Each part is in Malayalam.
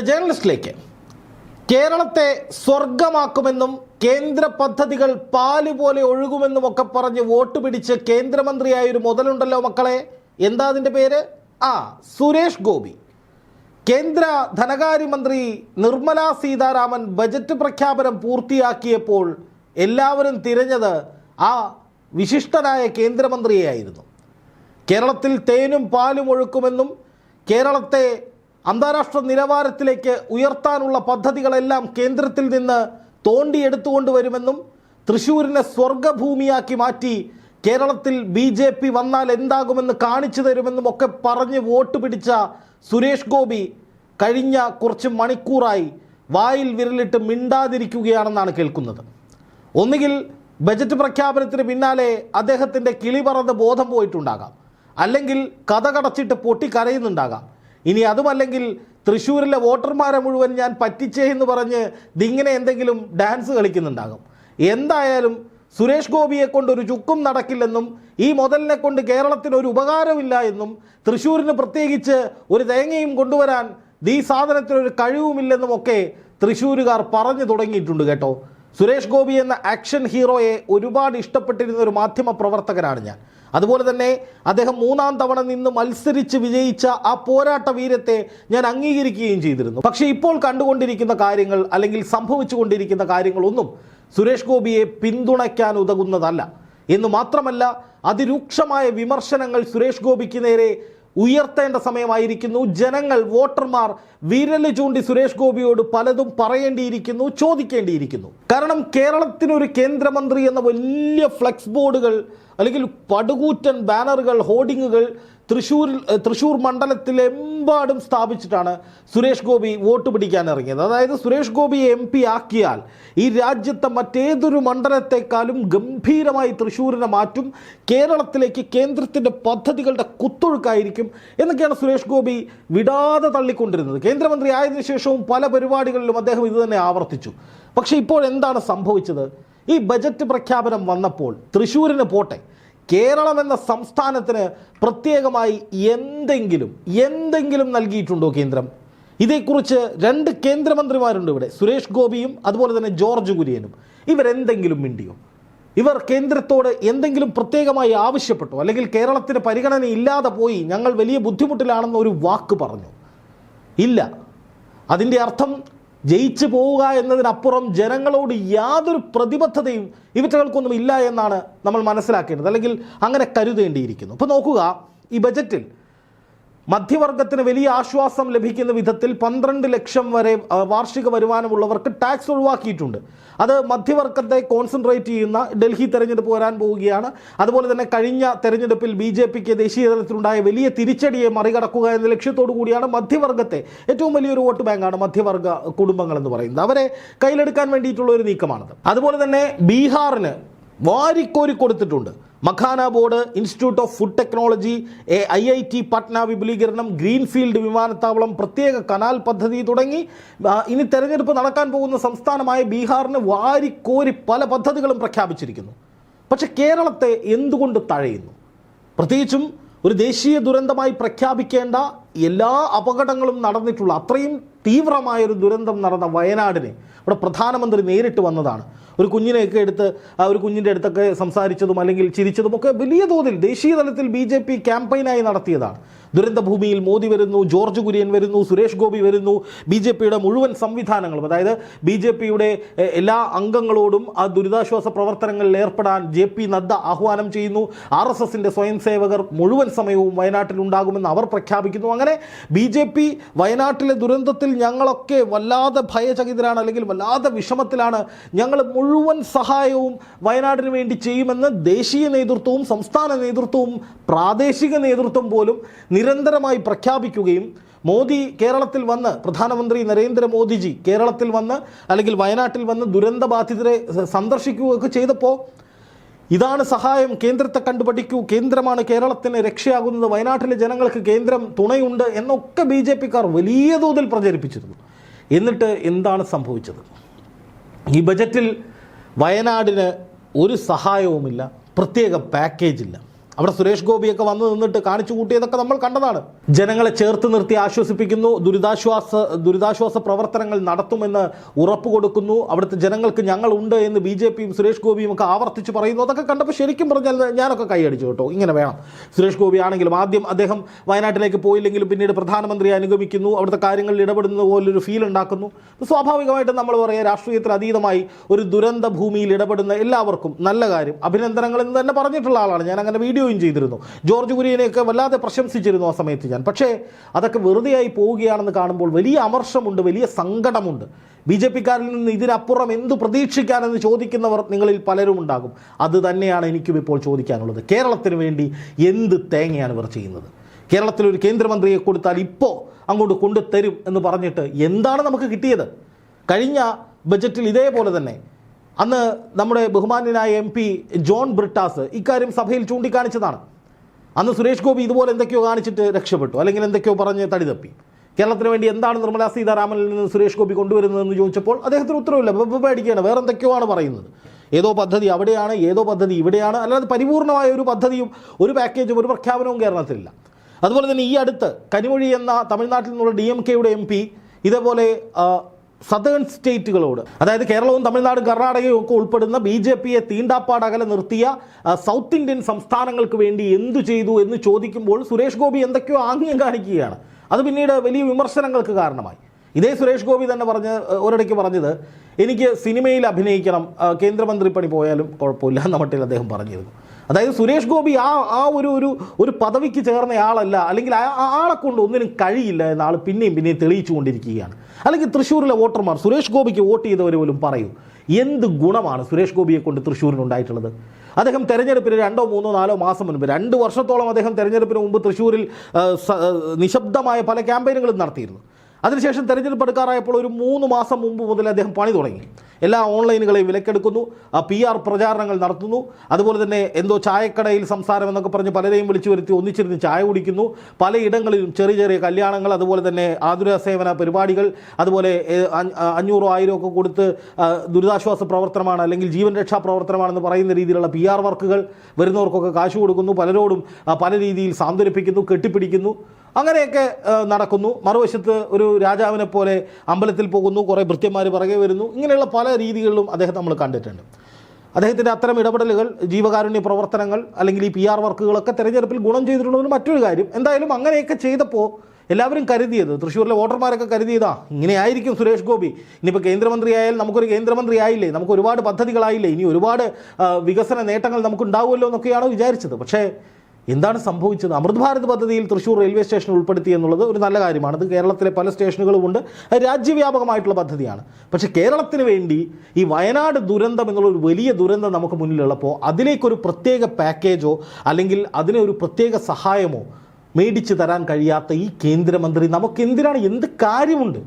ജേർണലിസ്റ്റിലേക്ക്. കേരളത്തെ സ്വർഗമാക്കുമെന്നും കേന്ദ്ര പദ്ധതികൾ പാൽ പോലെ ഒഴുകുമെന്നും ഒക്കെ പറഞ്ഞ് വോട്ട് പിടിച്ച് കേന്ദ്രമന്ത്രിയായ ഒരു മുതലുണ്ടല്ലോ മക്കളെ. എന്താ അതിന്റെ പേര്? ആ സുരേഷ് ഗോപി. കേന്ദ്ര ധനകാര്യമന്ത്രി നിർമ്മല സീതാരാമൻ ബജറ്റ് പ്രഖ്യാപനം പൂർത്തിയാക്കിയപ്പോൾ എല്ലാവരും തിരഞ്ഞത് ആ വിശിഷ്ടനായ കേന്ദ്രമന്ത്രിയെയായിരുന്നു. കേരളത്തിൽ തേനും പാലും ഒഴുക്കുമെന്നും കേരളത്തെ അന്താരാഷ്ട്ര നിലവാരത്തിലേക്ക് ഉയർത്താനുള്ള പദ്ധതികളെല്ലാം കേന്ദ്രത്തിൽ നിന്ന് തോണ്ടിയെടുത്തുകൊണ്ടുവരുമെന്നും തൃശ്ശൂരിനെ സ്വർഗഭൂമിയാക്കി മാറ്റി കേരളത്തിൽ ബി ജെ പി വന്നാൽ എന്താകുമെന്ന് കാണിച്ചു തരുമെന്നും ഒക്കെ പറഞ്ഞ് വോട്ട് പിടിച്ച സുരേഷ് ഗോപി കഴിഞ്ഞ കുറച്ച് മണിക്കൂറായി വായിൽ വിരലിട്ട് മിണ്ടാതിരിക്കുകയാണെന്നാണ് കേൾക്കുന്നത്. ഒന്നുകിൽ ബജറ്റ് പ്രഖ്യാപനത്തിന് പിന്നാലെ അദ്ദേഹത്തിന്റെ കിളി പറന്ന് ബോധം പോയിട്ടുണ്ടാകാം. അല്ലെങ്കിൽ കഥ കടച്ചിട്ട് പൊട്ടിക്കരയുന്നുണ്ടാകാം. ഇനി അതുമല്ലെങ്കിൽ തൃശ്ശൂരിലെ വോട്ടർമാരെ മുഴുവൻ ഞാൻ പറ്റിച്ചേ എന്ന് പറഞ്ഞ് ഇതിങ്ങനെ എന്തെങ്കിലും ഡാൻസ് കളിക്കുന്നുണ്ടാകും. എന്തായാലും സുരേഷ് ഗോപിയെ കൊണ്ട് ഒരു ചുക്കും നടക്കില്ലെന്നും ഈ മുതലിനെ കൊണ്ട് കേരളത്തിന് ഒരു ഉപകാരമില്ല എന്നും തൃശ്ശൂരിന് പ്രത്യേകിച്ച് ഒരു തേങ്ങയും കൊണ്ടുവരാൻ ഈ സാധനത്തിനൊരു കഴിവുമില്ലെന്നും ഒക്കെ തൃശ്ശൂരുകാർ പറഞ്ഞു തുടങ്ങിയിട്ടുണ്ട് കേട്ടോ. സുരേഷ് ഗോപി എന്ന ആക്ഷൻ ഹീറോയെ ഒരുപാട് ഇഷ്ടപ്പെട്ടിരുന്ന ഒരു മാധ്യമ പ്രവർത്തകനാണ് ഞാൻ. അതുപോലെ തന്നെ അദ്ദേഹം മൂന്നാം തവണ നിന്ന് മത്സരിച്ച് വിജയിച്ച ആ പോരാട്ട വീരത്തെ ഞാൻ അംഗീകരിക്കുകയും ചെയ്തിരുന്നു. പക്ഷേ ഇപ്പോൾ കണ്ടുകൊണ്ടിരിക്കുന്ന കാര്യങ്ങൾ അല്ലെങ്കിൽ സംഭവിച്ചുകൊണ്ടിരിക്കുന്ന കാര്യങ്ങളൊന്നും സുരേഷ് ഗോപിയെ പിന്തുണയ്ക്കാൻ ഉതകുന്നതല്ല. എന്ന് മാത്രമല്ല അതിരൂക്ഷമായ വിമർശനങ്ങൾ സുരേഷ് ഗോപിക്ക് നേരെ ഉയർത്തേണ്ട സമയമായിരിക്കുന്നു. ജനങ്ങൾ വോട്ടർമാർ വിരൽ ചൂണ്ടി സുരേഷ് ഗോപിയോട് പലതും പറയേണ്ടിയിരിക്കുന്നു ചോദിക്കേണ്ടിയിരിക്കുന്നു. കാരണം കേരളത്തിനൊരു കേന്ദ്രമന്ത്രി എന്ന വലിയ ഫ്ലെക്സ് ബോർഡുകൾ അല്ലെങ്കിൽ പടുകൂറ്റൻ ബാനറുകൾ ഹോർഡിങ്ങുകൾ തൃശ്ശൂരിൽ തൃശ്ശൂർ മണ്ഡലത്തിലെമ്പാടും സ്ഥാപിച്ചിട്ടാണ് സുരേഷ് ഗോപി വോട്ട് പിടിക്കാൻ ഇറങ്ങിയത് അതായത് സുരേഷ് ഗോപി എം പി ആക്കിയാൽ ഈ രാജ്യത്തെ മറ്റേതൊരു മണ്ഡലത്തെക്കാളും ഗംഭീരമായി തൃശ്ശൂരിനെ മാറ്റും കേരളത്തിലേക്ക് കേന്ദ്രത്തിന്റെ പദ്ധതികളുടെ കുത്തൊഴുക്കായിരിക്കും എന്നൊക്കെയാണ് സുരേഷ് ഗോപി വിടാതെ തള്ളിക്കൊണ്ടിരുന്നത്. കേന്ദ്രമന്ത്രി ആയതിനു ശേഷവും പല പരിപാടികളിലും അദ്ദേഹം ഇത് തന്നെ ആവർത്തിച്ചു. പക്ഷേ ഇപ്പോൾ എന്താണ് സംഭവിച്ചത്? ഈ ബജറ്റ് പ്രഖ്യാപനം വന്നപ്പോൾ തൃശ്ശൂരിന് പോട്ടെ. കേരളം എന്ന സംസ്ഥാനത്തിന് പ്രത്യേകമായി എന്തെങ്കിലും എന്തെങ്കിലും നൽകിയിട്ടുണ്ടോ കേന്ദ്രം? ഇതേക്കുറിച്ച് രണ്ട് കേന്ദ്രമന്ത്രിമാരുണ്ട് ഇവിടെ. സുരേഷ് ഗോപിയും അതുപോലെ തന്നെ ജോർജ് കുര്യനും. ഇവരെന്തെങ്കിലും മിണ്ടിയോ? ഇവർ കേന്ദ്രത്തോട് എന്തെങ്കിലും പ്രത്യേകമായി ആവശ്യപ്പെട്ടു? അല്ലെങ്കിൽ കേരളത്തിന് പരിഗണന ഇല്ലാതെ പോയി ഞങ്ങൾ വലിയ ബുദ്ധിമുട്ടിലാണെന്ന് ഒരു വാക്ക് പറഞ്ഞു? ഇല്ല. അതിന്റെ അർത്ഥം ജയിച്ചു പോവുക എന്നതിനപ്പുറം ജനങ്ങളോട് യാതൊരു പ്രതിബദ്ധതയും ഇവറ്റകൾക്കൊന്നും ഇല്ല എന്നാണ് നമ്മൾ മനസ്സിലാക്കേണ്ടത്. അല്ലെങ്കിൽ അങ്ങനെ കരുതേണ്ടിയിരിക്കുന്നു. ഇപ്പോൾ നോക്കുക ഈ ബജറ്റിൽ മധ്യവർഗത്തിന് വലിയ ആശ്വാസം ലഭിക്കുന്ന വിധത്തിൽ പന്ത്രണ്ട് ലക്ഷം വരെ വാർഷിക വരുമാനമുള്ളവർക്ക് ടാക്സ് ഒഴിവാക്കിയിട്ടുണ്ട്. അത് മധ്യവർഗത്തെ കോൺസെൻട്രേറ്റ് ചെയ്യുന്ന ഡൽഹി തെരഞ്ഞെടുപ്പ് വരാൻ പോവുകയാണ്. അതുപോലെ തന്നെ കഴിഞ്ഞ തെരഞ്ഞെടുപ്പിൽ ബി ജെ പിക്ക് ദേശീയ തലത്തിലുണ്ടായ വലിയ തിരിച്ചടിയെ മറികടക്കുക എന്ന ലക്ഷ്യത്തോടു കൂടിയാണ് മധ്യവർഗത്തെ ഏറ്റവും വലിയൊരു വോട്ട് ബാങ്കാണ് മധ്യവർഗ കുടുംബങ്ങൾ എന്ന് പറയുന്നത്. അവരെ കയ്യിലെടുക്കാൻ വേണ്ടിയിട്ടുള്ള ഒരു നീക്കമാണത്. അതുപോലെ തന്നെ ബീഹാറിന് വാരിക്കോരി കൊടുത്തിട്ടുണ്ട്. Makhana board institute of food technology A I I T Patna വിപുലീകരണം ഗ്രീൻഫീൽഡ് വിമാനത്താവളം പ്രത്യേക കനാൽ പദ്ധതി തുടങ്ങി ഇനി തെരഞ്ഞെടുപ്പ് നടക്കാൻ പോകുന്ന സംസ്ഥാനമായ ബീഹാറിന് വാരിക്കോരി പല പദ്ധതികളും പ്രഖ്യാപിച്ചിരിക്കുന്നു. പക്ഷെ കേരളത്തെ എന്തുകൊണ്ട് തഴയുന്നു? പ്രത്യേകിച്ചും ഒരു ദേശീയ ദുരന്തമായി പ്രഖ്യാപിക്കേണ്ട എല്ലാ അപകടങ്ങളും നടന്നിട്ടുള്ള അത്രയും തീവ്രമായൊരു ദുരന്തം നടന്ന വയനാടിനെ അവിടെ പ്രധാനമന്ത്രി നേരിട്ട് വന്നതാണ്. ഒരു കുഞ്ഞിനെയൊക്കെ എടുത്ത് ഒരു കുഞ്ഞിന്റെ അടുത്തൊക്കെ സംസാരിച്ചതും അല്ലെങ്കിൽ ചിരിച്ചതും ഒക്കെ വലിയ തോതിൽ ദേശീയ തലത്തിൽ ബി ജെ പി ക്യാമ്പയിനായി നടത്തിയതാണ്. ദുരന്തഭൂമിയിൽ മോദി വരുന്നു ജോർജ് കുര്യൻ വരുന്നു സുരേഷ് ഗോപി വരുന്നു ബി ജെ പിയുടെ മുഴുവൻ സംവിധാനങ്ങളും അതായത് ബി ജെ പിയുടെ എല്ലാ അംഗങ്ങളോടും ആ ദുരിതാശ്വാസ പ്രവർത്തനങ്ങളിൽ ഏർപ്പെടാൻ ജെ പി നദ്ദ ആഹ്വാനം ചെയ്യുന്നു. ആർ എസ് എസിന്റെ സ്വയം സേവകർ മുഴുവൻ സമയവും വയനാട്ടിലുണ്ടാകുമെന്ന് അവർ പ്രഖ്യാപിക്കുന്നു. അങ്ങനെ ബി ജെ പി വയനാട്ടിലെ ദുരന്തത്തിൽ ഞങ്ങളൊക്കെ വല്ലാതെ ഭയചകിതരാണ് അല്ലെങ്കിൽ വല്ലാതെ വിഷമത്തിലാണ്. ഞങ്ങൾ മുഴുവൻ സഹായവും വയനാടിന് വേണ്ടി ചെയ്യുമെന്ന് ദേശീയ നേതൃത്വവും സംസ്ഥാന നേതൃത്വവും പ്രാദേശിക നേതൃത്വം പോലും നിരന്തരമായി പ്രഖ്യാപിക്കുകയും മോദി കേരളത്തിൽ വന്ന് പ്രധാനമന്ത്രി നരേന്ദ്രമോദിജി കേരളത്തിൽ വന്ന് അല്ലെങ്കിൽ വയനാട്ടിൽ വന്ന് ദുരന്തബാധിതരെ സന്ദർശിക്കുകയൊക്കെ ചെയ്തപ്പോൾ ഇതാണ് സഹായം. കേന്ദ്രത്തെ കണ്ടുപഠിക്കൂ. കേന്ദ്രമാണ് കേരളത്തിന് രക്ഷയാകുന്നത്. വയനാട്ടിലെ ജനങ്ങൾക്ക് കേന്ദ്രം തുണയുണ്ട് എന്നൊക്കെ ബി ജെ പിക്കാർ വലിയ തോതിൽ പ്രചരിപ്പിച്ചിരുന്നു. എന്നിട്ട് എന്താണ് സംഭവിച്ചത്? ഈ ബജറ്റിൽ വയനാടിന് ഒരു സഹായവുമില്ല. പ്രത്യേക പാക്കേജില്ല അവിടെ സുരേഷ് ഗോപിയൊക്കെ വന്ന് നിന്നിട്ട് കാണിച്ചു കൂട്ടിയതൊക്കെ നമ്മൾ കണ്ടതാണ്. ജനങ്ങളെ ചേർത്ത് നിർത്തി ആശ്വസിപ്പിക്കുന്നു ദുരിതാശ്വാസ ദുരിതാശ്വാസ പ്രവർത്തനങ്ങൾ നടത്തുമെന്ന് ഉറപ്പ് കൊടുക്കുന്നു. അവിടുത്തെ ജനങ്ങൾക്ക് ഞങ്ങളുണ്ട് എന്ന് ബി ജെ പിയും സുരേഷ് ഗോപിയും ഒക്കെ ആവർത്തിച്ച് പറയുന്നു. അതൊക്കെ കണ്ടപ്പോൾ ശരിക്കും പറഞ്ഞാൽ ഞാനൊക്കെ കൈയടിച്ചു കേട്ടോ. ഇങ്ങനെ വേണം. സുരേഷ് ഗോപി ആണെങ്കിലും ആദ്യം അദ്ദേഹം വയനാട്ടിലേക്ക് പോയില്ലെങ്കിലും പിന്നീട് പ്രധാനമന്ത്രിയെ അനുഗമിക്കുന്നു. അവിടുത്തെ കാര്യങ്ങളിൽ ഇടപെടുന്ന പോലൊരു ഫീൽ ഉണ്ടാക്കുന്നു. സ്വാഭാവികമായിട്ട് നമ്മൾ പറയുക രാഷ്ട്രീയത്തിൽ അതീതമായി ഒരു ദുരന്ത ഭൂമിയിൽ ഇടപെടുന്ന എല്ലാവർക്കും നല്ല കാര്യം. അഭിനന്ദനങ്ങൾ എന്ന് തന്നെ പറഞ്ഞിട്ടുള്ള ആളാണ്. ഞാൻ അങ്ങനെ വീഡിയോയും ചെയ്തിരുന്നു. ജോർജ് കുര്യനെയൊക്കെ വല്ലാതെ പ്രശംസിച്ചിരുന്നു ആ സമയത്ത് ഞാൻ. പക്ഷേ അതൊക്കെ വെറുതെയായി പോവുകയാണെന്ന് കാണുമ്പോൾ വലിയ അമർഷമുണ്ട് വലിയ സങ്കടമുണ്ട്. ബി ജെ പിക്കാരിൽ നിന്ന് ഇതിനപ്പുറം എന്തു പ്രതീക്ഷിക്കാനെന്ന് ചോദിക്കുന്നവർ നിങ്ങളിൽ പലരും ഉണ്ടാകും. അത് തന്നെയാണ് എനിക്കും ഇപ്പോൾ ചോദിക്കാനുള്ളത്. കേരളത്തിന് വേണ്ടി എന്ത് തേങ്ങയാണ് ഇവർ ചെയ്യുന്നത്? കേരളത്തിൽ ഒരു കേന്ദ്രമന്ത്രിയെ കൊടുത്താൽ ഇപ്പോൾ അങ്ങോട്ട് കൊണ്ടുതരും എന്ന് പറഞ്ഞിട്ട് എന്താണ് നമുക്ക് കിട്ടിയത്? കഴിഞ്ഞ ബജറ്റിൽ ഇതേപോലെ തന്നെ അന്ന് നമ്മുടെ ബഹുമാന്യനായ എം പി ജോൺ ബ്രിട്ടാസ് ഇക്കാര്യം സഭയിൽ ചൂണ്ടിക്കാണിച്ചതാണ്. അന്ന് സുരേഷ് ഗോപി ഇതുപോലെ എന്തൊക്കെയോ കാണിച്ചിട്ട് രക്ഷപ്പെട്ടു അല്ലെങ്കിൽ എന്തൊക്കെയോ പറഞ്ഞ് തടിതപ്പി. കേരളത്തിന് വേണ്ടി എന്താണ് നിർമ്മലാ സീതാരാമനിൽ നിന്ന് സുരേഷ് ഗോപി കൊണ്ടുവരുന്നതെന്ന് ചോദിച്ചപ്പോൾ അദ്ദേഹത്തിന് ഉത്തരവില്ല. പേടിക്കുകയാണ്. വേറെ എന്തൊക്കെയോ ആണ് പറയുന്നത്? ഏതോ പദ്ധതി അവിടെയാണ് ഏതോ പദ്ധതി ഇവിടെയാണ്. അല്ലാതെ പരിപൂർണമായ ഒരു പദ്ധതിയും ഒരു പാക്കേജും ഒരു പ്രഖ്യാപനവും കേരളത്തിലില്ല. അതുപോലെ തന്നെ ഈ അടുത്ത് കനിമൊഴി എന്ന തമിഴ്നാട്ടിൽ നിന്നുള്ള ഡി എം കെയുടെ എം പി ഇതേപോലെ സതേൺ സ്റ്റേറ്റുകളോട് അതായത് കേരളവും തമിഴ്നാടും കർണാടകയും ഒക്കെ ഉൾപ്പെടുന്ന ബി ജെ പിയെ തീണ്ടാപ്പാടകലെ നിർത്തിയ സൗത്ത് ഇന്ത്യൻ സംസ്ഥാനങ്ങൾക്ക് വേണ്ടി എന്തു ചെയ്തു എന്ന് ചോദിക്കുമ്പോൾ സുരേഷ് ഗോപി എന്തൊക്കെയോ ആംഗ്യം കാണിക്കുകയാണ്. അത് പിന്നീട് വലിയ വിമർശനങ്ങൾക്ക് കാരണമായി. ഇതേ സുരേഷ് ഗോപി തന്നെ പറഞ്ഞ് ഒരിടയ്ക്ക് പറഞ്ഞത് എനിക്ക് സിനിമയിൽ അഭിനയിക്കണം കേന്ദ്രമന്ത്രി പണി പോയാലും കുഴപ്പമില്ല എന്ന മട്ടിൽ അദ്ദേഹം പറഞ്ഞിരുന്നു. അതായത് സുരേഷ് ഗോപി ആ ആ ഒരു ഒരു ഒരു പദവിക്ക് ചേർന്ന ആളല്ല. അല്ലെങ്കിൽ ആളെ കൊണ്ട് ഒന്നിനും കഴിയില്ല എന്ന ആൾ പിന്നെയും പിന്നെയും തെളിയിച്ചു കൊണ്ടിരിക്കുകയാണ്. അല്ലെങ്കിൽ തൃശ്ശൂരിലെ വോട്ടർമാർ സുരേഷ് ഗോപിക്ക് വോട്ട് ചെയ്തവർ പോലും പറയൂ എന്ത് ഗുണമാണ് സുരേഷ് ഗോപിയെ കൊണ്ട് തൃശ്ശൂരിനുണ്ടായിട്ടുള്ളത്? അദ്ദേഹം തെരഞ്ഞെടുപ്പിന് രണ്ടോ മൂന്നോ നാലോ മാസം മുൻപ് രണ്ട് വർഷത്തോളം അദ്ദേഹം തെരഞ്ഞെടുപ്പിന് മുമ്പ് തൃശ്ശൂരിൽ നിശബ്ദമായ പല ക്യാമ്പയിനുകളും നടത്തിയിരുന്നു. അതിനുശേഷം തെരഞ്ഞെടുപ്പ് എടുക്കാറായപ്പോൾ ഒരു മൂന്ന് മാസം മുമ്പ് മുതൽ അദ്ദേഹം പണി തുടങ്ങി. എല്ലാ ഓൺലൈനുകളെയും വിലക്കെടുക്കുന്നു പി ആർ പ്രചാരണങ്ങൾ നടത്തുന്നു. അതുപോലെ തന്നെ എന്തോ ചായക്കടയിൽ സംസാരം എന്നൊക്കെ പറഞ്ഞ് പലരെയും വിളിച്ചു വരുത്തി ഒന്നിച്ചിരുന്ന് ചായ കുടിക്കുന്നു. പലയിടങ്ങളിലും ചെറിയ ചെറിയ കല്യാണങ്ങൾ അതുപോലെ തന്നെ ആതുര സേവന പരിപാടികൾ അതുപോലെ അഞ്ഞൂറോ ആയിരം ഒക്കെ കൊടുത്ത് ദുരിതാശ്വാസ പ്രവർത്തനമാണ് അല്ലെങ്കിൽ ജീവൻ രക്ഷാ പ്രവർത്തനമാണെന്ന് പറയുന്ന രീതിയിലുള്ള പി ആർ വർക്കുകൾ വരുന്നവർക്കൊക്കെ കാശ് കൊടുക്കുന്നു. പലരോടും പല രീതിയിൽ സാന്ത്വനിപ്പിക്കുന്നു കെട്ടിപ്പിടിക്കുന്നു. അങ്ങനെയൊക്കെ നടക്കുന്നു. മറുവശത്ത് ഒരു രാജാവിനെ പോലെ അമ്പലത്തിൽ പോകുന്നു കുറേ ഭൃത്യന്മാർ പിറകെ വരുന്നു. ഇങ്ങനെയുള്ള പല രീതികളിലും അദ്ദേഹം നമ്മൾ കണ്ടിട്ടുണ്ട്. അദ്ദേഹത്തിന്റെ അത്തരം ഇടപെടലുകൾ ജീവകാരുണ്യ പ്രവർത്തനങ്ങൾ അല്ലെങ്കിൽ ഈ പി ആർ വർക്കുകളൊക്കെ തെരഞ്ഞെടുപ്പിൽ ഗുണം ചെയ്തിട്ടുള്ളതിന് മറ്റൊരു കാര്യം. എന്തായാലും അങ്ങനെയൊക്കെ ചെയ്തപ്പോൾ എല്ലാവരും കരുതിയത് തൃശ്ശൂരിലെ വോട്ടർമാരൊക്കെ കരുതിയതാ ഇങ്ങനെയായിരിക്കും സുരേഷ് ഗോപി. ഇനിയിപ്പോൾ കേന്ദ്രമന്ത്രി ആയാൽ നമുക്കൊരു കേന്ദ്രമന്ത്രി ആയില്ലേ നമുക്ക് ഒരുപാട് പദ്ധതികളായില്ലേ? ഇനി ഒരുപാട് വികസന നേട്ടങ്ങൾ നമുക്ക് ഉണ്ടാവുമല്ലോ എന്നൊക്കെയാണ് വിചാരിച്ചത്. പക്ഷേ എന്താണ് സംഭവിച്ചത്? അമൃത് ഭാരത് പദ്ധതിയിൽ തൃശ്ശൂർ റെയിൽവേ സ്റ്റേഷൻ ഉൾപ്പെടുത്തി എന്നുള്ളത് ഒരു നല്ല കാര്യമാണ്. അത് കേരളത്തിലെ പല സ്റ്റേഷനുകളുമുണ്ട് അത് രാജ്യവ്യാപകമായിട്ടുള്ള പദ്ധതിയാണ്. പക്ഷേ കേരളത്തിന് വേണ്ടി ഈ വയനാട് ദുരന്തം എന്നുള്ള ഒരു വലിയ ദുരന്തം നമുക്ക് മുന്നിലുള്ളപ്പോൾ അതിലേക്കൊരു പ്രത്യേക പാക്കേജോ അല്ലെങ്കിൽ അതിനെ ഒരു പ്രത്യേക സഹായമോ മേടിച്ചു തരാൻ കഴിയാത്ത ഈ കേന്ദ്രമന്ത്രി നമുക്ക് എന്തിനാണ് എന്ത് കാര്യമുണ്ട്?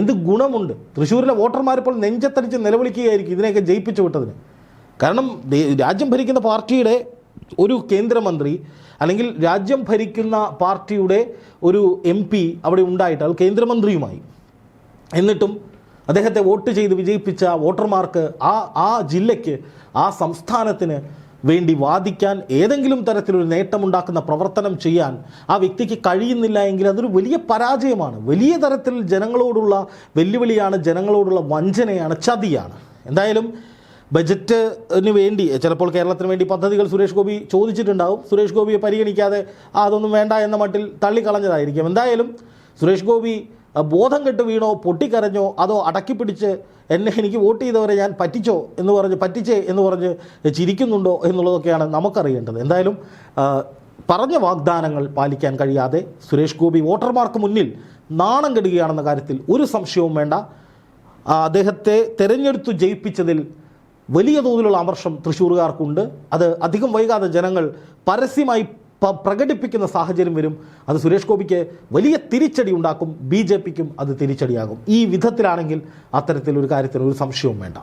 എന്ത് ഗുണമുണ്ട്? തൃശ്ശൂരിലെ വോട്ടർമാർ ഇപ്പോൾ നെഞ്ചത്തടിച്ച് നിലവിളിക്കുകയായിരിക്കും ഇതിനെയൊക്കെ ജയിപ്പിച്ചു വിട്ടതിന്. കാരണം രാജ്യം ഭരിക്കുന്ന പാർട്ടിയുടെ ഒരു കേന്ദ്രമന്ത്രി അല്ലെങ്കിൽ രാജ്യം ഭരിക്കുന്ന പാർട്ടിയുടെ ഒരു എം പി അവിടെ ഉണ്ടായിട്ടാൽ കേന്ദ്രമന്ത്രിയുമായി. എന്നിട്ടും അദ്ദേഹത്തെ വോട്ട് ചെയ്ത് വിജയിപ്പിച്ച വോട്ടർമാർക്ക് ആ ആ ജില്ലയ്ക്ക് ആ സംസ്ഥാനത്തിന് വേണ്ടി വാദിക്കാൻ ഏതെങ്കിലും തരത്തിലൊരു നേട്ടമുണ്ടാക്കുന്ന പ്രവർത്തനം ചെയ്യാൻ ആ വ്യക്തിക്ക് കഴിയുന്നില്ല എങ്കിൽ അതൊരു വലിയ പരാജയമാണ്. വലിയ തരത്തിൽ ജനങ്ങളോടുള്ള വെല്ലുവിളിയാണ് ജനങ്ങളോടുള്ള വഞ്ചനയാണ് ചതിയാണ്. എന്തായാലും ബജറ്റിന് വേണ്ടി ചിലപ്പോൾ കേരളത്തിന് വേണ്ടി പദ്ധതികൾ സുരേഷ് ഗോപി ചോദിച്ചിട്ടുണ്ടാവും. സുരേഷ് ഗോപിയെ പരിഗണിക്കാതെ അതൊന്നും വേണ്ട എന്ന മട്ടിൽ തള്ളിക്കളഞ്ഞതായിരിക്കും. എന്തായാലും സുരേഷ് ഗോപി ബോധം കെട്ട് വീണോ പൊട്ടിക്കരഞ്ഞോ അതോ അടക്കി പിടിച്ച് എന്നെ എനിക്ക് വോട്ട് ചെയ്തവരെ ഞാൻ പറ്റിച്ചോ എന്ന് പറഞ്ഞ് പറ്റിച്ചേ എന്ന് പറഞ്ഞ് ചിരിക്കുന്നുണ്ടോ എന്നുള്ളതൊക്കെയാണ് നമുക്കറിയേണ്ടത്. എന്തായാലും പറഞ്ഞ വാഗ്ദാനങ്ങൾ പാലിക്കാൻ കഴിയാതെ സുരേഷ് ഗോപി വോട്ടർമാർക്ക് മുന്നിൽ നാണം കെടുകയാണെന്ന കാര്യത്തിൽ ഒരു സംശയവും വേണ്ട. അദ്ദേഹത്തെ തെരഞ്ഞെടുത്തു ജയിപ്പിച്ചതിൽ വലിയ തോതിലുള്ള അമർഷം തൃശ്ശൂർകാർക്കുണ്ട് അത് അധികം വൈകാതെ ജനങ്ങൾ പരസ്യമായി പ്രകടിപ്പിക്കുന്ന സാഹചര്യം വരും. അത് സുരേഷ് ഗോപിക്ക് വലിയ തിരിച്ചടി ഉണ്ടാക്കും. ബി ജെ പിക്കും അത് തിരിച്ചടിയാകും. ഈ വിധത്തിലാണെങ്കിൽ അത്തരത്തിലൊരു കാര്യത്തിന് ഒരു സംശയവും വേണ്ട.